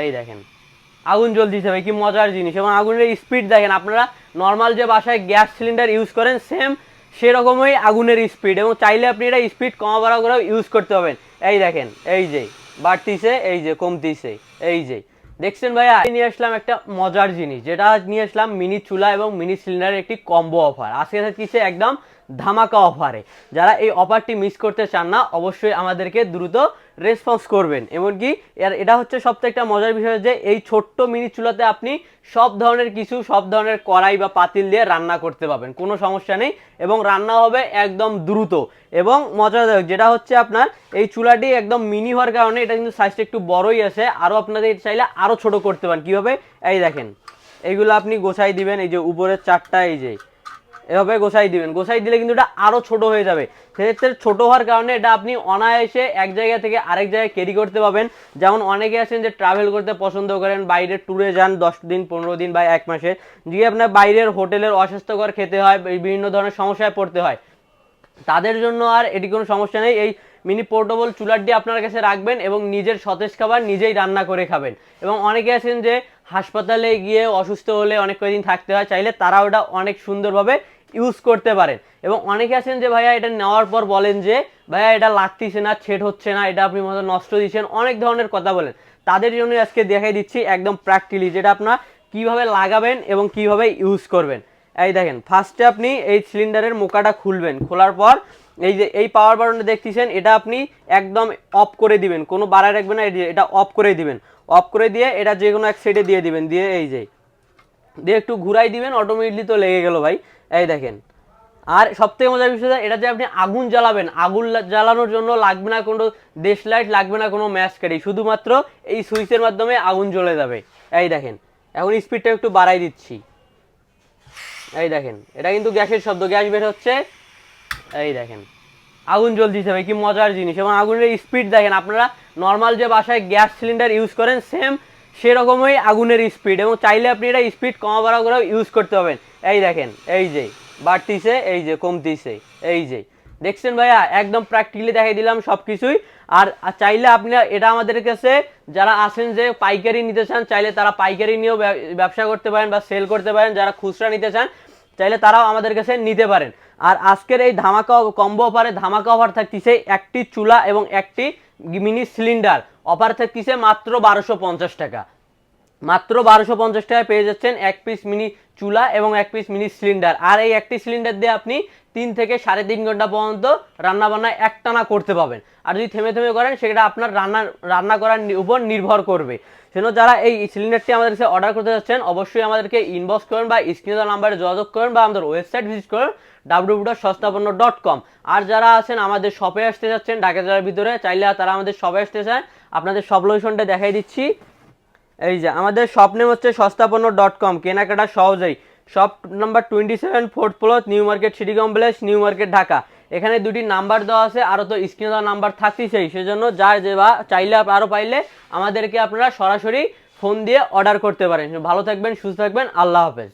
এই দেখেন। আগুন জ্বলতেছে ভাই, কি মজার জিনিস। এবং আগুনের স্পিড দেখেন, আপনারা নর্মাল যে বাসায় গ্যাস সিলিন্ডার ইউজ করেন সেম সেরকমই আগুনের স্পিড এবং চাইলে আপনি এটা স্পিড কমা বাড়া করেও ইউজ করতে পারবেন। এই দেখেন, এই যে, বাড়তিছে, এই যে, কমতিছে, এই যে। দেখছেন ভাইয়া আমি নিয়ে আসলাম একটা মজার জিনিস, যেটা নিয়ে আসলাম মিনি চুলা এবং মিনি সিলিন্ডারের একটি কম্বো অফার আজকে থাকছে একদম ধামাকা অফারে যারা এই অফারটি মিস করতে চান না, অবশ্যই আমাদেরকে দ্রুত রেসপন্স করবেন। এমনকি এর, এটা হচ্ছে সবথেকে একটা মজার বিষয় যে, এই ছোট্ট মিনি চুলাতে আপনি সব ধরনের কিছু, সব ধরনের কড়াই বা পাতিল দিয়ে রান্না করতে পারবেন। কোনো সমস্যা নেই এবং রান্না হবে একদম দ্রুত এবং মজাদায়ক। যেটা হচ্ছে আপনার, এই চুলাটি একদম মিনি হওয়ার কারণে এটা কিন্তু সাইজটা একটু বড়ই আছে। আরও আপনাদের চাইলে আরও ছোট করতে পারেন। কীভাবে? এই দেখেন, এইগুলো আপনি গোছাই দিবেন। এই যে উপরের চারটা, এই যে এভাবে গোসাই দিবেন। গোছাই দিলে কিন্তু এটা আরও ছোট হয়ে যাবে। সেক্ষেত্রে ছোট হওয়ার কারণে এটা আপনি অনায়াসে এক জায়গা থেকে আরেক জায়গায় ক্যারি করতে পারবেন। যেমন অনেকে আছেন যে ট্রাভেল করতে পছন্দ করেন বাইরে ট্যুরে যান, দশ দিন, পনেরো দিন বা এক মাসে। যদি আপনার বাইরের হোটেলের অস্বাস্থ্যকর খেতে হয় বিভিন্ন ধরনের সমস্যায় পড়তে হয়। তাদের জন্য আর এটি কোনো সমস্যা নেই। এই মিনি পোর্টেবল চুলারটি আপনার কাছে রাখবেন এবং নিজের সতেজ খাবার নিজেই রান্না করে খাবেন। এবং অনেকে আছেন যে হাসপাতালে গিয়ে অসুস্থ হলে অনেক কয়েকদিন থাকতে হয়, চাইলে তারা ওটা অনেক সুন্দরভাবে ইউজ করতে পারেন। এবং অনেকে আছেন যে, ভাইয়া, এটা নেওয়ার পর বলেন যে, ভাইয়া, এটা লাগতেছে না ছেট হচ্ছে না, এটা আপনি মতো নষ্ট দিচ্ছেন। অনেক ধরনের কথা বলেন। তাদের জন্য আজকে দেখাই দিচ্ছি একদম প্র্যাকটিলি যেটা আপনার কীভাবে লাগাবেন এবং কীভাবে ইউজ করবেন। এই দেখেন ফার্স্টে আপনি এই সিলিন্ডারের মোকাটা খুলবেন। খোলার পর এই যে, এই পাওয়ার বাটনটা দেখতেছেন, এটা আপনি একদম অফ করে দিবেন। কোনো বাড়ায় রাখবেন না এটা অফ করে দিবেন। অফ করে দিয়ে এটা যে কোনো এক সাইডে দিয়ে দিবেন। দিয়ে এই যে দিয়ে একটু ঘুরাই দিবেন অটোমেটিকলি তো লেগে গেল ভাই। এই দেখেন। আর সবথেকে মজার বিষয় এটা যে আপনি আগুন জ্বালাবেন। আগুন জ্বালানোর জন্য লাগবে না কোনো দেশ লাইট, লাগবে না কোনো ম্যাচ কারি শুধুমাত্র এই সুইচের মাধ্যমে আগুন জ্বলে যাবে। এই দেখেন, এখন স্পিডটা একটু বাড়াই দিচ্ছি। এই দেখেন, এটা কিন্তু গ্যাসের শব্দ। গ্যাস বের হচ্ছে। এই দেখেন, আগুন জ্বলতেছে ভাই, কি মজার জিনিস। এবং আগুনের স্পিড দেখেন, আপনারা নর্মাল যে বাসায় গ্যাস সিলিন্ডার ইউজ করেন সেম সেরকমই আগুনের স্পিড এবং চাইলে আপনি এটা স্পিড কমা বাড়া করেও ইউজ করতে পারবেন। এই দেখেন, এই যে, বাড়তিছে, এই যে, কমতিছে, এই যে। দেখছেন ভাইয়া? একদম প্র্যাকটিক্যালি দেখাই দিলাম সব কিছুই আর আর চাইলে আপনি এটা আমাদের কাছে যারা আসেন যে পাইকারি নিতে চান, চাইলে তারা পাইকারি নিয়েও ব্যবসা করতে পারেন বা সেল করতে পারেন, যারা খুচরা নিতে চান, চাইলে তারাও আমাদের কাছে নিতে পারেন। আর আজকের এই ধামাকা কম্বো অফারে ধামাকা অফার থাকতেছে একটি চুলা এবং একটি মিনি সিলিন্ডার। অফার থাকতেছে মাত্র বারোশো পঞ্চাশ টাকা। মাত্র বারোশো পঞ্চাশ টাকায় পেয়ে যাচ্ছেন এক পিস মিনি চুলা এবং এক পিস মিনি সিলিন্ডার আর এই একটি সিলিন্ডার দিয়ে আপনি তিন থেকে সাড়ে তিন ঘণ্টা পর্যন্ত রান্না বান্না একটানা করতে পাবেন আর যদি থেমে থেমে করেন, সেটা আপনার রান্না রান্না করার উপর নির্ভর করবে। সেজন্য যারা এই সিলিন্ডারটি আমাদের কাছে অর্ডার করতে যাচ্ছেন, অবশ্যই আমাদেরকে ইনবক্স করেন বা স্ক্রিনে নাম্বারে যোগাযোগ করেন বা আমাদের ওয়েবসাইট ভিজিট করেন W dot Sastapanno dot com আর যারা আছেন আমাদের শপে আসতে যাচ্ছেন, ঢাকা জেলার ভিতরে, চাইলে তারা আমাদের শপে আসতে চান। আপনাদের সব লোকেশনটা দেখাই দিচ্ছি। এই যে, আমাদের শপ নেম হচ্ছে সস্তাপন্ন ডট কম কেনাকাটা সহজেই। Shop number twenty seven fourth floor new market city complex new market Dhaka এখানে দুটি নাম্বার দেওয়া আছে, আরও তো স্ক্রিনে দেওয়া নাম্বার থাকতেই চাই সেজন্য যার যে বা চাইলে আরও পাইলে আমাদেরকে আপনারা সরাসরি ফোন দিয়ে অর্ডার করতে পারেন। ভালো থাকবেন, সুস্থ থাকবেন, আল্লাহ হাফেজ।